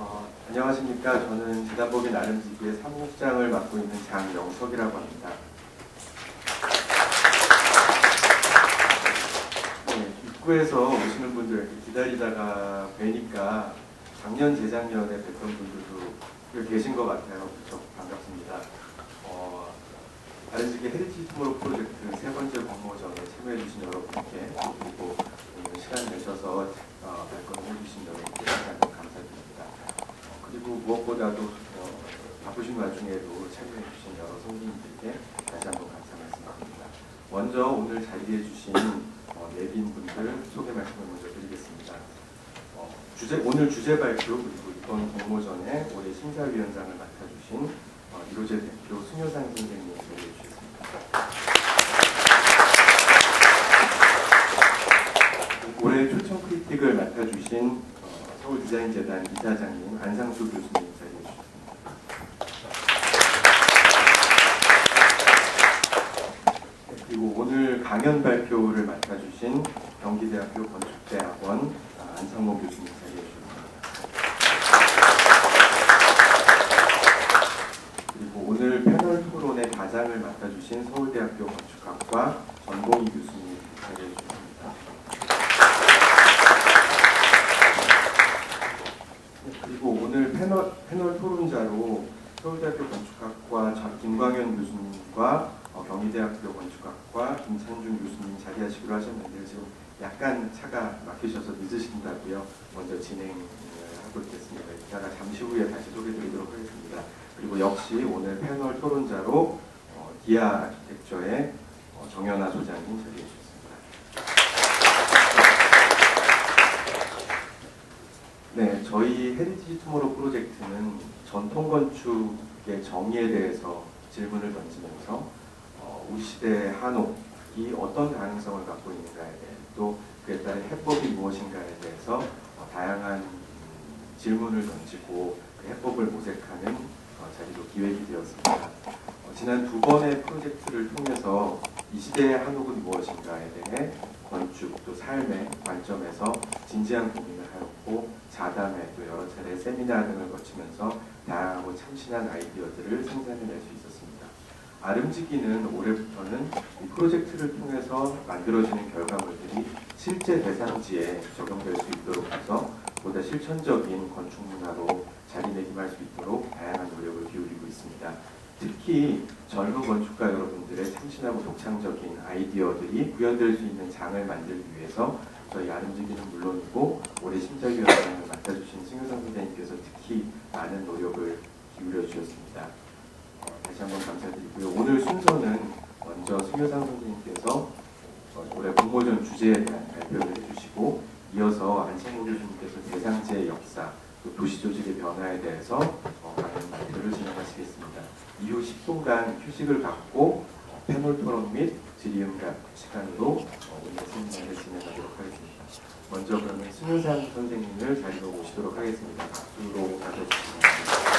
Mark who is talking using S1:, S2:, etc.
S1: 어, 안녕하십니까. 저는 재단법인 나름지기의 사무국장을 맡고 있는 장영석이라고 합니다. 네, 입구에서 오시는 분들 기다리다가 뵈니까 작년, 재작년에 뵀던 분들도 계신 것 같아요. 무척 반갑습니다. 어, 나름지기 헤리티지 투모로 프로젝트 세 번째 공모전에 참여해주신 여러분께 그리고 오늘 시간 내셔서 어, 발걸음 해주신 여러분께 다시 한번 감사드립니다. 어, 그리고 무엇보다도 어, 바쁘신 와중에도 참여해 주신 여러 선생님들께 다시 한번 감사 말씀드립니다. 먼저 오늘 자리해 주신 어, 내빈분들 소개 말씀을 먼저 드리겠습니다. 어, 주제, 오늘 주제 발표 그리고 이번 공모전에 올해 심사위원장을 맡아주신 어, 이로제 대표 승효상 선생님 소개해 주셨습니다. 올해 초청 크리틱을 맡아주신 어, 서울 디자인재단 이사장님 안상수 교수님 자리해 주셨습니다. 네, 그리고 오늘 강연 발표를 맡아주신 경기대학교 건축대학원 아, 안상모 교수님 자리해 주셨습니다. 그리고 오늘 패널 토론의 가장을 맡아주신 서울대학교 건축학과 전봉희 교수님 자리해 주셨습니다. 네, 그리고 오늘 패널, 패널 토론자로 서울대학교 건축학과 전- 김광현 교수님과 어, 경희대학교 건축학과 김찬중 교수님 자리하시기로 하셨는데 지금 약간 차가 막히셔서 늦으신다고요. 먼저 진행을 하고 있겠습니다. 이따가 잠시 후에 다시 소개드리도록 하겠습니다. 그리고 역시 오늘 패널 토론자로 어, 디아 아키텍처의 어, 정연아 소장님 자리해 주셨습니다. 네, 저희 헤리티지 투모로 프로젝트는 전통 건축의 정의에 대해서 질문을 던지면서 어, 우리 시대 한옥이 어떤 가능성을 갖고 있는가에 대해 또 그에 따른 해법이 무엇인가에 대해서 어, 다양한 음, 질문을 던지고 그 해법을 모색하는 어, 자리로 기획이 되었습니다. 어, 지난 두 번의 프로젝트를 통해서 이 시대의 한옥은 무엇인가에 대해 건축 또 삶의 관점에서 진지한 고민 을 하였고 자담회 또 여러 차례 세미나 등을 거치면서 다양하고 참신한 아이디어들을 생산해낼 수 있었습니다. 아름지기는 올해부터는 이 프로젝트를 통해서 만들어지는 결과물들이 실제 대상지에 적용될 수 있도록 해서 보다 실천적인 건축 문화로 자리매김할 수 있도록 다양한 노력을 기울이고 있습니다. 특히 젊은 건축가 여러분들의 참신하고 독창적인 아이디어들이 구현될 수 있는 장을 만들기 위해서 저희 아름지기는 물론이고 올해 심사위원장을 맡아주신 승효상 선생님께서 특히 많은 노력을 기울여 주셨습니다. 어, 다시 한번 감사드리고요. 오늘 순서는 먼저 승효상 선생님께서 어, 올해 공모전 주제에 대한 발표를 해주시고 이어서 안창호 교수님께서 대상지의 역사, 또 도시 조직의 변화에 대해서 발표를 진행하시겠습니다. 이후 10분간 휴식을 갖고 어, 패널 토론 및 질의응답 시간으로 어, 오늘 세미나를 진행하도록 하겠습니다. 먼저 그러면 승효상 선생님을 자리로 모시도록 하겠습니다. 박수로 바랍니다.